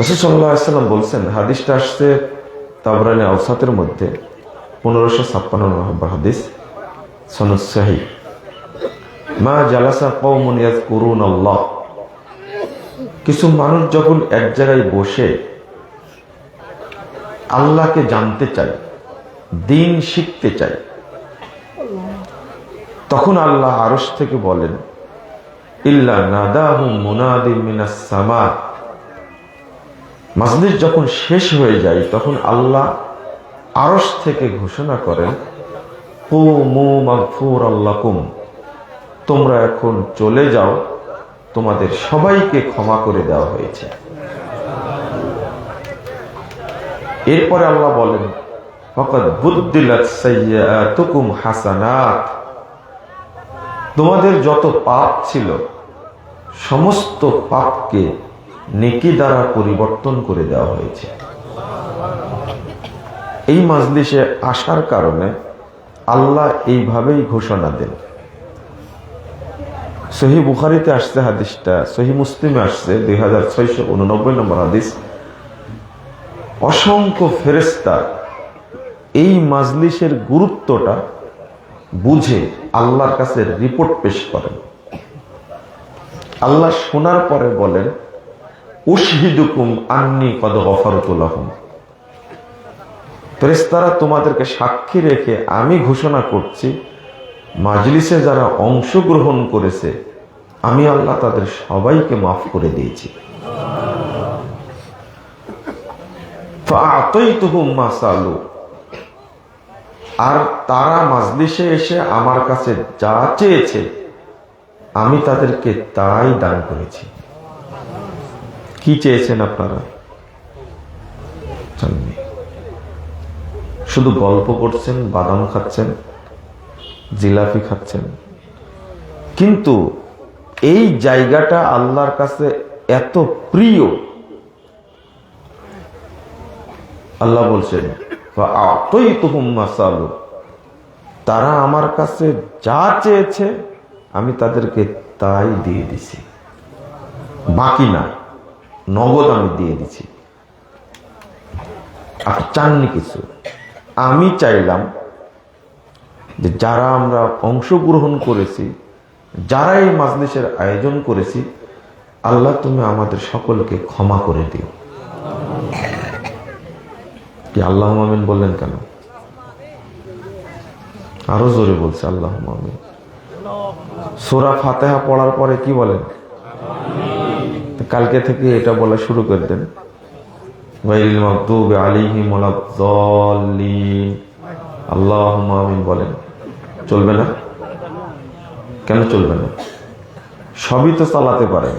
রসুল্লাহাম বলছেন, হাদিসটা আসছে তাবরানি আউসাতের মধ্যে, পনেরোশো ছাপ্পান্ন নম্বর হাদিস সনুসাহি মা জালাসা কৌমনিয়াজ করুন আল্লাহ কিছু মানুষ যখন এক জায়গায় বসে আল্লাহকে জানতে চায়, দিন শিখতে চায়, তখন আল্লাহ আরস থেকে বলেন, ইল্লা নাদাহু মুনাদি মিনাস সামা। মাজলিস যখন শেষ হয়ে যায়, তখন আল্লাহ আরস থেকে ঘোষণা করেন, কুমু মাগফুর আল্লাকুম তোমরা এখন চলে যাও, তোমাদের সবাইকে ক্ষমা করে দেওয়া হয়েছে। এরপরে আল্লাহ বলেন ফকত হাসানাত, তোমাদের যত পাপ ছিল, সমস্ত পাপকে নেকি দ্বারা পরিবর্তন করে দেওয়া হয়েছে। এই মাজলিসে আসার কারণে আল্লাহ এইভাবেই ঘোষণা দেন। সহি বুখারিতে আসছে হাদিসটা, সহি মুসলিমে আসছে, দুই হাজার ছয়শো উননব্বই নম্বর হাদিস। অসংখ্য ফেরেস্তা এই মাজলিসের গুরুত্বটা বুঝে আল্লাহর কাছে রিপোর্ট পেশ করেন। আল্লাহ শোনার পরে বলেন ফেরেস্তারা তোমাদেরকে সাক্ষী রেখে আমি ঘোষণা করছি, মাজলিসে যারা অংশগ্রহণ করেছে, আমি আল্লাহ তাদের সবাইকে মাফ করে দিয়েছি। আর তারা মাজলিসে এসে আমার কাছে যা চেয়েছে, আমি তাদেরকে তাই দান করেছি। কি চেয়েছেন আপনারা। শুধু গল্প করছেন, বাদাম খাচ্ছেন, জিলাপি খাচ্ছেন। কিন্তু এই জায়গাটা আল্লাহর কাছে এত প্রিয়। আল্লাহ বলছেন। তারা আমার কাছে যা চেয়েছে, আমি তাদেরকে তাই দিয়ে দিছি। বাকি না। নগদ আমি দিয়ে দিছি। আর চাননি কিছু। আমি চাইলাম যে যারা আমরা অংশগ্রহণ করেছি যারা এই মাজলিসের আয়োজন করেছি, আল্লাহ তুমি আমাদের সকলকে ক্ষমা করে দিও। কি আল্লাহ মামিন বললেন কেন? আরও জোরে বলছে আল্লাহ মামিন সোরা ফাতেহা পড়ার পরে কি বলেন? কালকে থেকে এটা বলা শুরু করে দেন। গায়রিল মাগদুবি আলাইহিম ওয়ালাদ-দাল্লিন আল্লাহুম্মা আমিন বলেন। চলবে না? কেন চলবে না? সবই তো চালাতে পারেন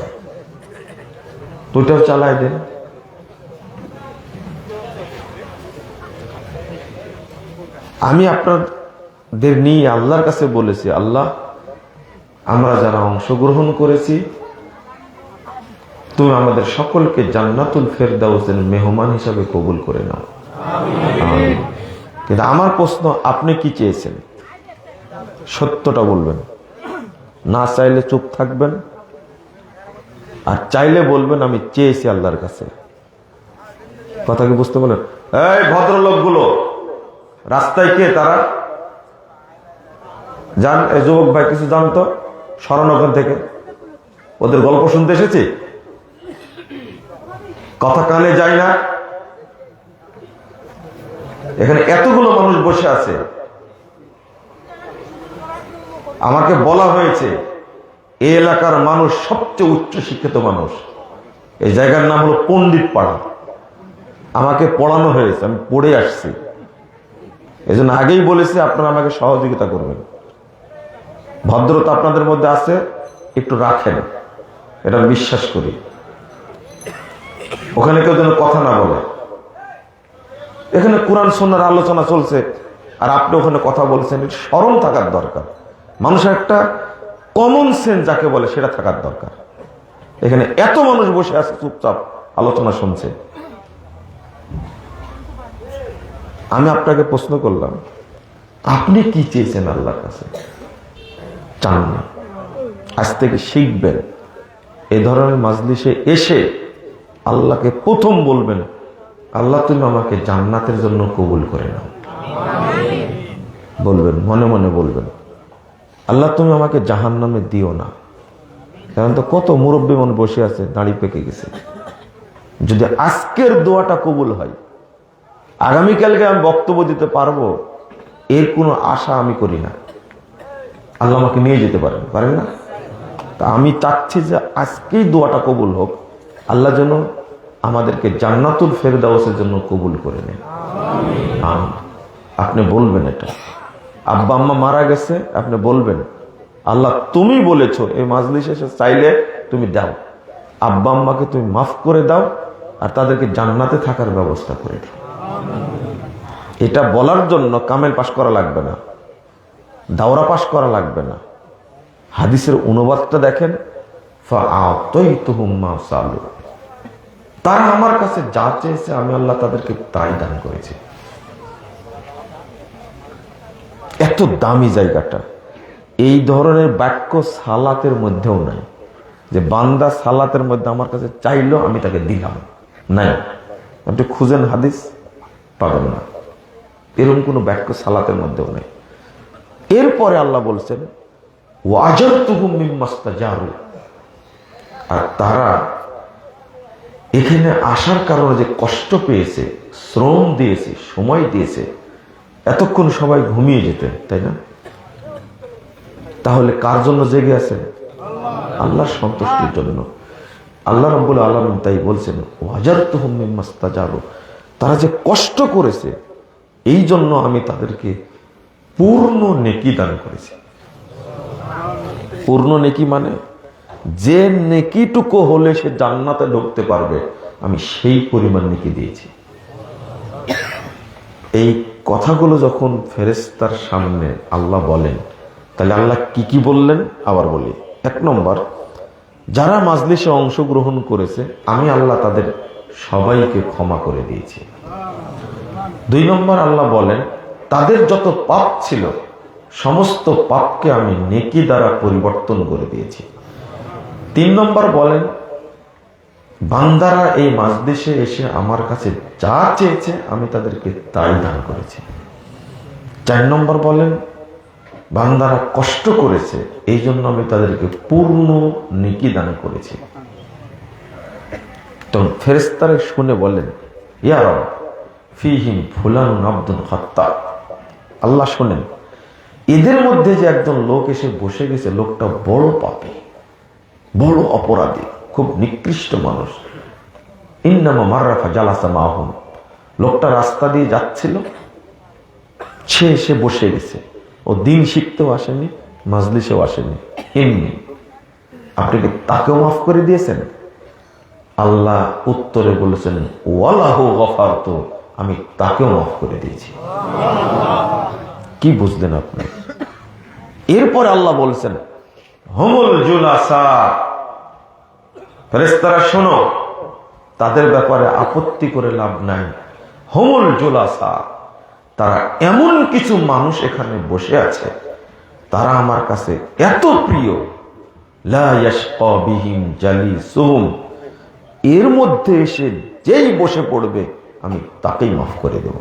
দুটাও চালায় দেন। আমি আপনাদের নিয়ে আল্লাহর কাছে বলেছি, আল্লাহ, আমরা যারা অংশগ্রহণ করেছি তুমি আমাদের সকলকে জান্নাতুল ফেরদাউসের মেহমান হিসাবে কবুল করে নাও। কিন্তু আমার প্রশ্ন, আপনি কি চেয়েছেন? সত্যটা বলবেন। না চাইলে চুপ থাকবেন। আর চাইলে বলবেন, আমি চেয়েছি আল্লাহর কাছে। কথা কি বুঝতে বলেন এই ভদ্রলোকগুলো, রাস্তায় কে তারা? যান এই যুবক ভাই কিছু জানতো? ওখান থেকে। ওদের গল্প শুনতে এসেছি? কথা কানে যায় না। এখানে এতগুলো মানুষ বসে আছে। আমাকে বলা হয়েছে এই এলাকার মানুষ সবচেয়ে উচ্চ শিক্ষিত মানুষ। এই জায়গার নাম হলো পণ্ডিত পাড়া। আমাকে পড়ানো হয়েছে, আমি পড়ে আসছি। এই আগেই বলেছি, আপনারা আমাকে সহযোগিতা করবেন। ভদ্রতা আপনাদের মধ্যে আছে, একটু রাখেন। এটা বিশ্বাস করি। ওখানে কেউ যেন কথা না বলে। এখানে কোরআন সন্ন্যার আলোচনা চলছে, আর আপনি ওখানে কথা বলছেন স্মরণ থাকার দরকার। মানুষের একটা কমন সেন্স যাকে বলে, সেটা থাকার দরকার। এখানে এত মানুষ বসে আছে, চুপচাপ আলোচনা শুনছে। আমি আপনাকে প্রশ্ন করলাম, আপনি কি চেয়েছেন আল্লাহর কাছে? চান না। আজ থেকে শিখবেন, এ ধরনের মাজলিসে এসে আল্লাহকে প্রথম বলবেন, আল্লাহ তুমি আমাকে জান্নাতের জন্য কবুল করে নাও। বলবেন, মনে মনে বলবেন, আল্লাহ তুমি আমাকে জাহান নামে দিও না। কারণ তো কত মুরব্বী মন বসে আছে, দাঁড়ি পেকে গেছে। যদি আজকের দোয়াটা কবুল হয়, আগামীকালকে আমি বক্তব্য দিতে পারব, এর কোনো আশা আমি করি না। আল্লাহ আমাকে নিয়ে যেতে পারেন পারেন না? তা আমি চাচ্ছি যে আজকেই দোয়াটা কবুল হোক আল্লাহ যেন আমাদেরকে জান্নাতুল ফেরদাওসের জন্য কবুল করে নেন। আপনি বলবেন এটা। আব্বা আম্মা মারা গেছে, আপনি বলবেন। আল্লাহ তুমি বলেছ, এই মাজলিস এসে চাইলে তুমি দাও। আব্বা আম্মাকে তুমি মাফ করে দাও আর তাদেরকে জান্নাতে থাকার ব্যবস্থা করে দাও। এটা বলার জন্য কামেল পাশ করা লাগবে না। দাওরা পাশ করা লাগবে না। হাদিসের অনুবাদটা দেখেন তারা আমার কাছে যা চেয়েছে, আমি আল্লাহ তাদেরকে তাই দান করেছি। এত দামি জায়গাটা। এই ধরনের বাক্য সালাতের মধ্যেও নাই। যে বান্দা সালাতের মধ্যে আমার কাছে চাইলো, আমি তাকে দিলাম। নাই। আপনি খুঁজেন হাদিস, পাবেন না। এরকম কোনো বাক্য সালাতের মধ্যেও নেই। এরপরে আল্লাহ বলছেন ওয়াজার তুহুম মিম্মাস্তা জারু আর তারা এখানে আসার কারণে যে কষ্ট পেয়েছে, শ্রম দিয়েছে, সময় দিয়েছে, এতক্ষণ সবাই ঘুমিয়ে যেতেন, তাই না? তাহলে কার জন্য জেগে আছে আল্লাহর সন্তুষ্টির জন্য। আল্লাহ রব্বুল আলম তাই বলছেন ওয়াজার তুহুম মিম্মাস্তা জারু তারা যে কষ্ট করেছে, এই জন্য আমি তাদেরকে পূর্ণ নেকি দান করেছি। পূর্ণ নেকি মানে? যে নেকিটুকু হলে সে জান্নাতে ঢুকতে পারবে, আমি সেই পরিমাণ নেকি দিয়েছি। এই কথাগুলো যখন ফেরেস্তার সামনে আল্লাহ বলেন, তাহলে আল্লাহ কি কি বললেন? আবার বলি। এক নম্বর, যারা মাজলিসে অংশগ্রহণ করেছে, আমি আল্লাহ তাদের সবাইকে ক্ষমা করে দিয়েছি। দুই নম্বর, আল্লাহ বলেন, তাদের যত পাপ ছিল, সমস্ত পাপকে আমি নেকি দ্বারা পরিবর্তন করে দিয়েছি। তিন নম্বর বলেন, বান্দারা এই মাজদেশে এসে আমার কাছে যা চেয়েছে আমি তাদেরকে তাই দান করেছি। চার নম্বর বলেন, বান্দারা কষ্ট করেছে এই জন্য আমি তাদেরকে পূর্ণ নিকি দান করেছি। তখন ফেরেস্তারে শুনে বলেন ইয়ার ফিহিম ফুলান আব্দুল হত্যা আল্লাহ শোনেন, এদের মধ্যে যে একজন লোক এসে বসে গেছে, লোকটা বড় পাপী। বড় অপরাধী, খুব নিকৃষ্ট মানুষ। ইন্নামা মার্রাফা জালাসা মাহুম। লোকটা রাস্তা দিয়ে যাচ্ছিল, সে এসে বসে গেছে। ও দিন শিখতেও আসেনি, মাজলিসেও আসেনি। এমনি। আপনি কি তাকেও মাফ করে দিয়েছেন? আল্লাহ উত্তরে বলেছেন, ওয়ালাহ গফার তো আমি তাকেও মাফ করে দিয়েছি। কি বুঝলেন আপনি? এরপরে আল্লাহ বলছেন হমুল জুলাসা। ফেরেস্তারা শোনো, তাদের ব্যাপারে আপত্তি করে লাভ নাই। হমুল জুলাসা, তারা এমন কিছু মানুষ এখানে বসে আছে, তারা আমার কাছে এত প্রিয়। লা ইয়াশকা বিহিম জালিসুহুম, এর মধ্যে এসে যেই বসে পড়বে, আমি তাকেই মাফ করে দেব।